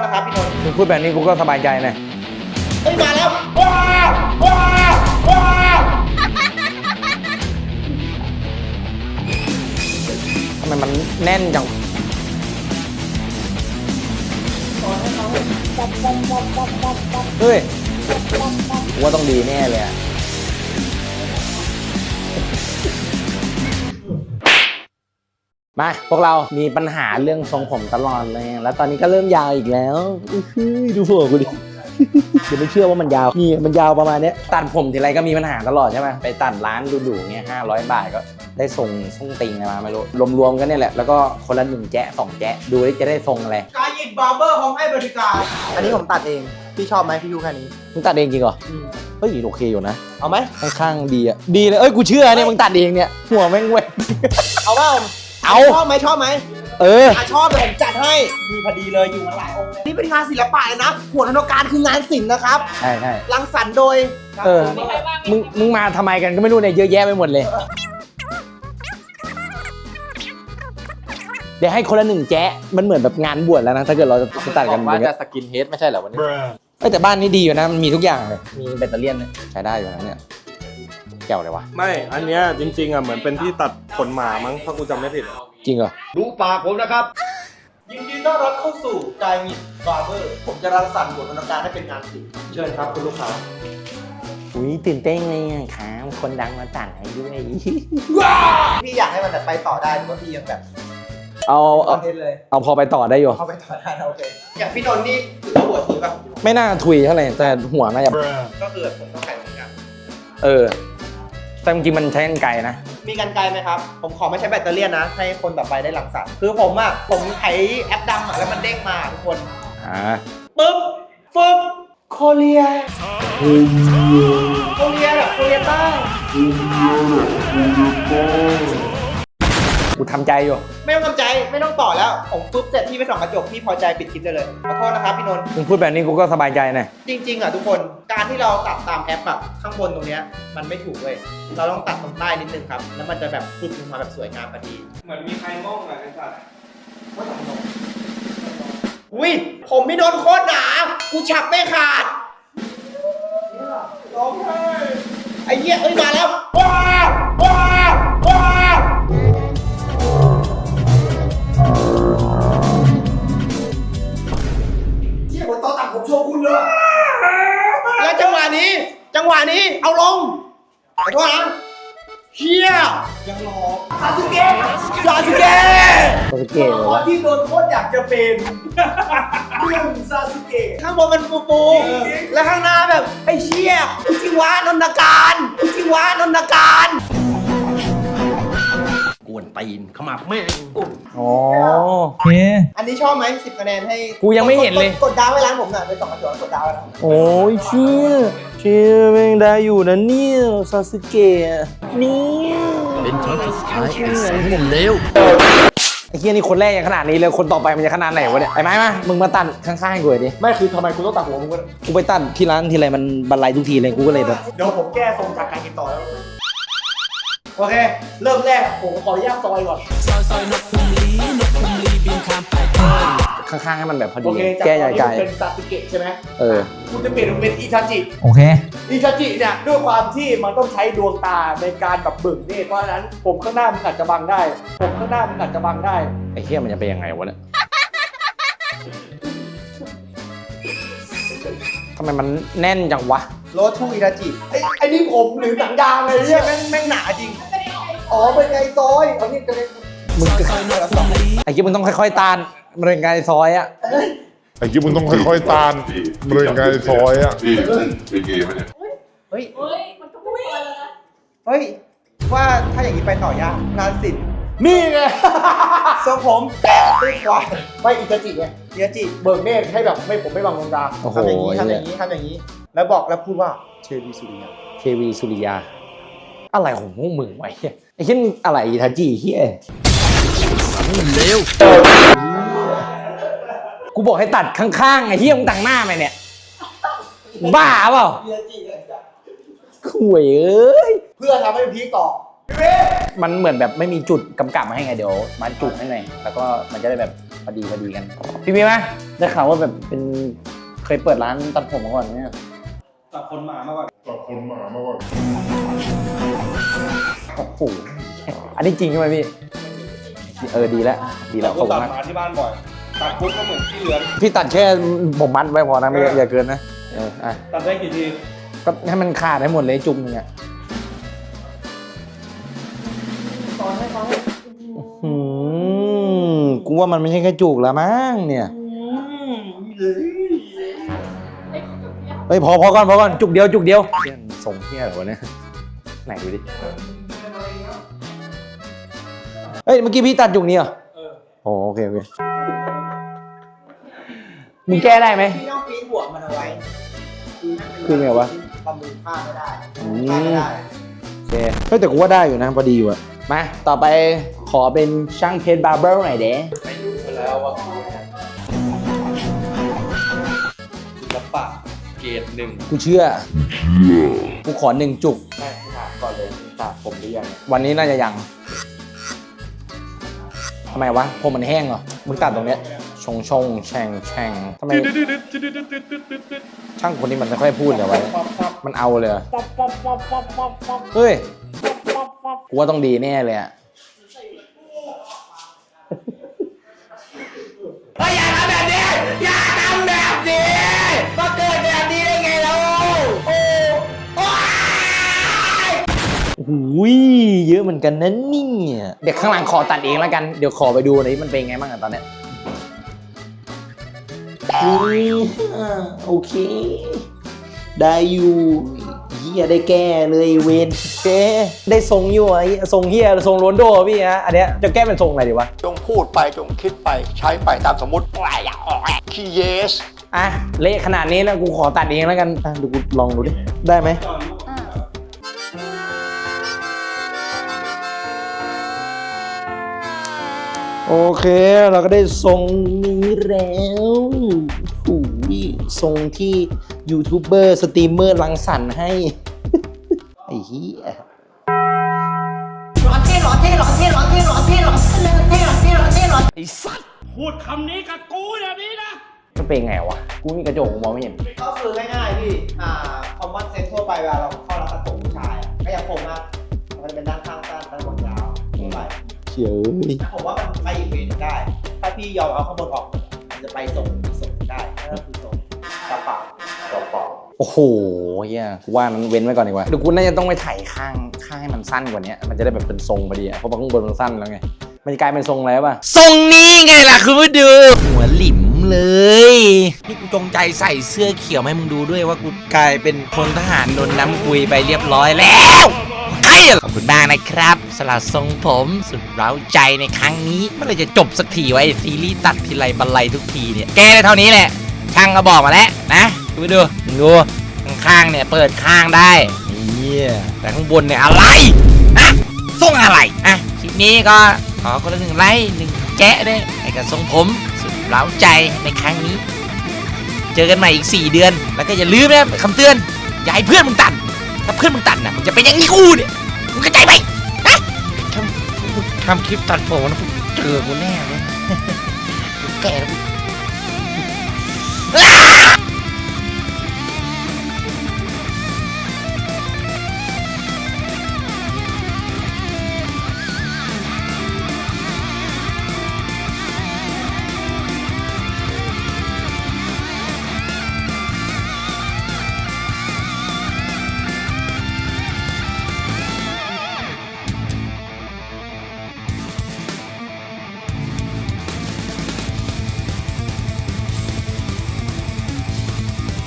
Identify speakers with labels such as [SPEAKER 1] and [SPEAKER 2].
[SPEAKER 1] ษนะครับพี่นนท์
[SPEAKER 2] มึงพูดแบบนี้กูก็สบายใจหน่อย
[SPEAKER 1] เฮ้ยมาแล้วว้าวว้าวว้าว
[SPEAKER 2] ทำไมมันแน่นจังเฮ้ยกูว่าต้องดีแน่เลยอะ มาพวกเรามีปัญหาเรื่องทรงผมตลอดเลย แล้วตอนนี้ก็เริ่มยาวอีกแล้วอื้อหือดูหัวกูดิเดี๋ยวไม่เชื่อว่ามันยาวนี่มันยาวประมาณเนี้ยตัดผมทีไรก็มีปัญหาตลอดใช่ไหมไปตัดร้านดูๆเงี้ยห้าร้อยบาทก็ได้ทรงทรงติงอะไรมาไม่รู้รวมๆกันเนี่ยแหละแล้วก็คนละหนึ่งแจ๊ะสองแจ๊ะดูว่าจะได้ทรงอะไร
[SPEAKER 1] กายยิดบาร์เบอร์พร้อมให้บริการ อันนี้ผมตัดเอง พี่ชอบไหมพี่ดูแค่นี้
[SPEAKER 2] มึงตัดเองจริงเหรอเฮ้ยโอเคอยู่นะ
[SPEAKER 1] เอาไหม
[SPEAKER 2] ค่อนข้างดีอะดีเลยเอ้ยกูเชื่อเนี่ยมึงตัดเองเนี่ยหัวแม่งเว้ย
[SPEAKER 1] เอาเปล่า
[SPEAKER 2] เอา
[SPEAKER 1] ชอบไหมชอบไหม
[SPEAKER 2] เออ
[SPEAKER 1] ถ้าชอบเดี๋ยวผมจัดให้ มีพอดีเลยอยู่มาหลายองค์เลยนี่เป็นงานศิลปะเลยนะหัวธนการคืองานศิลป์นะครับ
[SPEAKER 2] ใช่ใช่
[SPEAKER 1] รังสรรค์โดย
[SPEAKER 2] เออ มึง มึงมาทำไมกันก็ไม่รู้เนี่ยเยอะแยะไปหมดเลย เดี๋ยวให้คนละหนึ่งแจ๊ะ มันเหมือนแบบงานบวชแล้วนะ ถ้าเกิดเราจะตัดกัน
[SPEAKER 3] ว่า
[SPEAKER 2] อย่างเงี้
[SPEAKER 3] จะ
[SPEAKER 2] ย
[SPEAKER 3] สกินเฮดไม่ใช่เหรอวันนี้
[SPEAKER 2] เอ้ยแต่บ้านนี้ดีอยู่นะ มันมีทุกอย่างเลย มีแบตเตอรี่เนี่ยใช้ได้อยู่นะเนี่ย แก้วเลยวะ
[SPEAKER 4] ไม่ อันเนี้ยจริง ๆอะเหมือนเป็นที่ตัดขนหมามั้งถ้ากูจำไม่ผิด
[SPEAKER 2] จริงเหรอ
[SPEAKER 1] ดูปากผมนะครับ ยินดีต้อนรับเข้าสู่กายมิดบาร์เบอร์ ผมจะรังสรรค์หัวธนการให้เป็นงานศิลป์เชิญครับคุณลูกค้า
[SPEAKER 2] อุ้ยตื่นเต้นเลยอะครับคนดังมาตัดให้ด้วย
[SPEAKER 1] พี่อยากให้มันแบบไปต่อได้หรือว่าพี่ยังแบบ
[SPEAKER 2] เอา
[SPEAKER 1] คอ
[SPEAKER 2] เอา
[SPEAKER 1] นเทนต์เลย
[SPEAKER 2] เอาพอไปต่อได้อยู่
[SPEAKER 1] เข้าไปต่อได้นะโอเคอย่างพี่นนท์นี่ถือว่าหัวทีป่ะ
[SPEAKER 2] ไม่น่าถุยเท่าไหร่แต่หัวน่าจะ
[SPEAKER 1] ก็คือแบบผมต้องแข่งเหมือนกัน
[SPEAKER 2] เออ แต่จริงๆมันใช้กันไกลนะ
[SPEAKER 1] มีกันไกลไหมครับ ผมขอไม่ใช้แบตเตอรี่นะ ให้คนต่อไปได้รังสรรค์คือผมอะ ผมไถแอปดำอะ แล้วมันเด้งมาทุกคน
[SPEAKER 2] อ่า
[SPEAKER 1] ปึ๊บ ฟึบโคเรีย โคเรียแบบโคเรียใต้
[SPEAKER 2] กูทำใจอยู่
[SPEAKER 1] ไม่ต้องทำใจไม่ต้องต่อแล้วผมฟึบเสร็จพี่ไปส่องกระจกพี่พอใจปิดคลิปได้เลยขอโทษนะครับพี่นนท์
[SPEAKER 2] มึงพูดแบบนี้กูก็สบายใจหน่อย
[SPEAKER 1] จริงๆอะทุกคนการที่เราตัดตามแอปแบบข้างบนตรงเนี้ยมันไม่ถูกเลยเราต้องตัดตรงใต้นิดนึงครับ แล้วมันจะแบบฟึบลงมาแบบสวยงามพอดี
[SPEAKER 4] เหมือนมีใครมองอะไอ้สัตว์
[SPEAKER 1] อุ้ยผมพี่นนท์โคตรหนากูฉับไม่ขาด
[SPEAKER 4] ร้องไห้
[SPEAKER 1] ไอ้เหี้ยเอ้ยมาแล้วว้าว เอาลงขอโทษนะเฮียยังรอซาสึเกะซาสึเกะ
[SPEAKER 2] โคตรเก๋เลยวะ
[SPEAKER 1] ที่โดนโคตรอยากจะเป็นเรื่องซาสึเกะข้างบนมันปูปูๆแล้วข้างหน้าแบบไอ้เชี่ยอุจิวานนทการอุจิวานนทการ
[SPEAKER 3] กวน ตีนเข้ามาแม่ง
[SPEAKER 2] อ๋อโอเค
[SPEAKER 1] อันนี้ชอบไหมสิบคะแนนให้
[SPEAKER 2] กูยังไม่เห็นเลย
[SPEAKER 1] กดดาวไว้ร้านผมหน่อยไปส่องกระจกกดดาวไว้ร้านผม
[SPEAKER 2] โอ้ยเชี่ยเชี่ยแม่งได้อยู่นะเนี่ยซาสึเกะเนี่ย
[SPEAKER 3] เป็นครั้งสุดท้ายไอ้สารเลว
[SPEAKER 2] ไอ้เฮียนี่คนแรกยังขนาดนี้เลยคนต่อไปมันจะขนาดไหนวะเนี่ยไอ้ไม้มามึงมาตัดข้างๆกูหน่อยดิ
[SPEAKER 4] ไม่คือทำไมคุณต้องตัดหัวมึงวะ
[SPEAKER 2] กูไปตัดที่ร้านทีไรมันบรรลัยทุกทีเลยกูก็เลยแบบ
[SPEAKER 1] เดี๋ยวผมแก้ทรงจากการติดต่อแล้ว โอเค เริ่มแรกผมขออนุญาตซอยก่อน
[SPEAKER 2] ข้างๆให้มันแบบพอดี
[SPEAKER 1] โอเคจาก
[SPEAKER 2] แก้
[SPEAKER 1] ตอน
[SPEAKER 2] ให
[SPEAKER 1] นี้
[SPEAKER 2] ญ่
[SPEAKER 1] ผมเป็นซาสึเกะใช่ไหม
[SPEAKER 2] ๆเออ
[SPEAKER 1] คุณจะเปลี่ยนเป็นอิทาจิ
[SPEAKER 2] โอเค
[SPEAKER 1] อิทาจิเนี่ยด้วยความที่มันต้องใช้ดวงตาในการแบบเบิ่งนี่เพราะฉะนั้นผมข้างหน้ามันอาจจะบังได้ ผมข้างหน้ามันอาจจะบังได้
[SPEAKER 2] ไอ้เฮียมันจะเป็นยังไงวะเนี่ยทำไมมันแน่นจังวะ
[SPEAKER 1] โรทูอิทาจิไอ้ไอ้นี่ผมหรือหนังยางเลยเนี่ยแม่งแม่งหนาจริง อ๋อเป็นไงซอยเอานี่จะเป็น
[SPEAKER 2] มึงไอ้เฮียมึงต้องค่อยๆตานมันเป็นการซอยอะ
[SPEAKER 5] ไอ้ที่มึงต้องค่อยๆตานเรื่องไงซอยอะ
[SPEAKER 6] พี่เป็นเกย์ไหมเนี่ย
[SPEAKER 1] เฮ้ย
[SPEAKER 7] เฮ้ย มันก็ไม่พอแล้วนะ
[SPEAKER 1] เฮ้ย ว่าถ้าอย่างนี้ไปต่อยากงานศิลป์
[SPEAKER 4] นี่ไง
[SPEAKER 1] ทรงผมแตะด้วยควาย
[SPEAKER 4] ไม่อิตาจิไง
[SPEAKER 1] อิทาจิ
[SPEAKER 4] เบิกเนตรให้แบบไม่ผมไม่บังดวงตา
[SPEAKER 2] โอ้โห
[SPEAKER 1] ทำอย่างนี้ทำอย่างนี้ทำอย่างนี้ แล้วบอกแล้วพูดว่าเชวีสุริยา
[SPEAKER 2] เควีสุริยา อะไรของพวกมึงวะไอ้เฮีย ไอ้เฮียนี่อะไรอีทาจิเฮีย
[SPEAKER 3] เลว
[SPEAKER 2] กูบอกให้ตัดข้างๆไอ้เฮียมึงตังหน้าไหมเนี่ย บ้าเปล่า
[SPEAKER 1] อิทาจิเลยจ้ะ
[SPEAKER 2] ข่วยเอ้ย
[SPEAKER 1] เพื่อทำให้มันพีคต่อ
[SPEAKER 2] มันเหมือนแบบไม่มีจุดกำกับมาให้ไงเดี๋ยวมาจุดให้หน่อยแล้วก็มันจะได้แบบพอดีพอดีกัน พี่มีไหมได้ข่าวว่าแบบเป็นเคยเปิดร้านตัดผมมาก่อนเนี่ย
[SPEAKER 4] ตัดขนหมามาก่อน
[SPEAKER 5] ตัดขนหมามาก่อน
[SPEAKER 2] โอ้โหอันนี้จริงใช่ไหมพี่ เออดีแล้วดีแล้วข
[SPEAKER 4] ก็
[SPEAKER 2] อบคุ
[SPEAKER 4] ตั
[SPEAKER 2] ณ
[SPEAKER 4] ด
[SPEAKER 2] มาก
[SPEAKER 4] หมาที่บ้านบ่อย ตัดปุ๊บก็เหมือนขี้เลือน
[SPEAKER 2] พี่ตัดแค่ผมมัดไว้พอนะไม่อย่าเกินนะเอออะ
[SPEAKER 4] ตัดได้กี่ที
[SPEAKER 2] ก็ให้มันขาดให้หมดเลยจุกหนึงอะอืมกูว่ามันไม่ใช่แค่จุกแล้วมั้งเนี่ยเฮ้ยพอพอก่อนพอก่อนจุกเดียวจุกเดียวเหี้ยส่งเที่ยอะไรวะเนี่ยไหนดูดิเฮ้ยเมื่อกี้พี่ตัดจุกนี้เหรอโอ้โอเคโอเคมึงแก้ได้ไหม
[SPEAKER 1] พี่ต้องปีนหัวมันเอาไว้
[SPEAKER 2] คือไงวะ
[SPEAKER 1] ประมูลค่าไม่ได้
[SPEAKER 2] อื
[SPEAKER 1] ค่าไม่
[SPEAKER 2] ม
[SPEAKER 1] ได้
[SPEAKER 2] โอเคเฮ้ยแต่กูว่าได้อยู่นะพอดีอยู่อะมาต่อไปขอเป็นช่างเพชรบาร์เบอร์หน่อยเด้
[SPEAKER 3] แล้วว่าศิลปะเกรดหนึ่ง
[SPEAKER 2] กูเชื่อกูขอหนึ่งจุก
[SPEAKER 3] แม่ถามก่อนเลยตัดผมหรือยัง
[SPEAKER 2] วันนี้น่าจะยัง ทำไมวะผมมันแห้งเหรอ มึงตัดตรงเนี้ย ชงชงแช่งแช่งทำไม ช่างคนนี้มันไม่ค่อยพูดเลยวะ มันเอาเลย เฮ้ย กูว่าต้องดีแน่เลยอะอย่าทำแบบนี้อย่า โอ้ยเยอะเหมือนกันนะเนี่ยเด็กข้างหลังขอตัดเองแล้วกัน เดี๋ยวขอไปดูหน่อยมันเป็นไงบ้างอะตอนเนี้ยอุ้ยอ่าโอเค ได้อยู่เฮียได้แก้เลยเวนเก้ได้ทรงอยู่ไอ้ทรงเฮียทรงโรนลโดอะพี่ฮะอันเนี้ยจะแก้เป็นทรงอะไรดีวะ
[SPEAKER 6] จงพูดไปจงคิดไปใช้ไปตามสมมติขี้เยส
[SPEAKER 2] อะเละขนาดนี้แล้วกูขอตัดเองแล้วกันอะดูกูลองดูดิ ได้ไหม โอเค เราก็ได้ทรงนี้แล้วหูยทรงที่ยูทูบเบอร์สตรีมเมอร์รังสรรค์ให้ ไอ้เหี้ย
[SPEAKER 1] ร้อนเท่ร้อนเท่ร้อนเท่ร้อนเท่ร้อนเท่ร้อนเท่ร้อนเท่ร้อนเท่ร้อนเท่ร้อน
[SPEAKER 3] ไอ้สัตว์
[SPEAKER 8] พูดคำนี้กับกูอย่างนี้นะ
[SPEAKER 2] มันเป็นไงวะ กูมีกระจกกูมองไม่เห็น
[SPEAKER 1] ก็คือง่ายๆพี่ อ่า คอมมอนเซนทั่วไปเวลาเราเข้าร้านตัดผมผู้ชายอะก็อย่างผมอะมันจะเป็นด้านข้างสั้นด้านบนยาวทั่วไป
[SPEAKER 2] เฉย
[SPEAKER 1] ผมว่ามันไปอีกเวนึงได้ ถ้าพี่ยอมเอาข้างบนออกหมดอะมันจะไปส่งอีกส่งหนึ่งได้นั่นก็คือส่งกระเป๋ากระเป๋า
[SPEAKER 2] โอ้โหเฮียกูว่านั้นเว้นไว้ก่อนดีกว่าเดี๋ยวกูน่าจะต้องไปถ่ายข้างข้างให้มันสั้นกว่านี้มันจะได้แบบเป็นทรงพอดีอะเพราะว่าข้างบนมันสั้นแล้วไง มันจะกลายเป็นทรงอะไรป่ะ
[SPEAKER 3] ทรงนี้ไงล่ะคุณผู้ดูหัวหลิมเลยนี่กูจงใจใส่เสื้อเขียวให้มึงดูด้วยว่ากูกลายเป็นพลทหารโดนน้ำกุยไปเรียบร้อยแล้ว ใช่ขอบคุณมากนะครับสลัดทรงผมสุดเร้าใจในครั้งนี้เมื่อไรจะจบสักทีวะไอ้ซีรีส์ตัดทีไรบรรลัยทุกทีเนี่ยแกได้เท่านี้แหละช่างก็บอกมาแล้วนะคุณผู้ดูมึงดูข้างๆเนี่ยเปิดข้างได้นี่แต่ข้างบนเนี่ยอะไรฮะทรงอะไรอะคลิปนี้ก็ขอคนละหนึ่งไลค์หนึ่งแกะด้วยให้กับทรงผมสุดเร้าใจในครั้งนี้ เจอกันใหม่อีก 4 เดือน แล้วก็อย่าลืมนะคำเตือนอย่าให้เพื่อนมึงตัดถ้าเพื่อนมึงตัดนะมึงจะเป็นอย่างนี้กูเนี่ย มึงเข้าใจไหมฮะทำทำคลิปตัดผมนะเจอกูแน่เลยกูแก่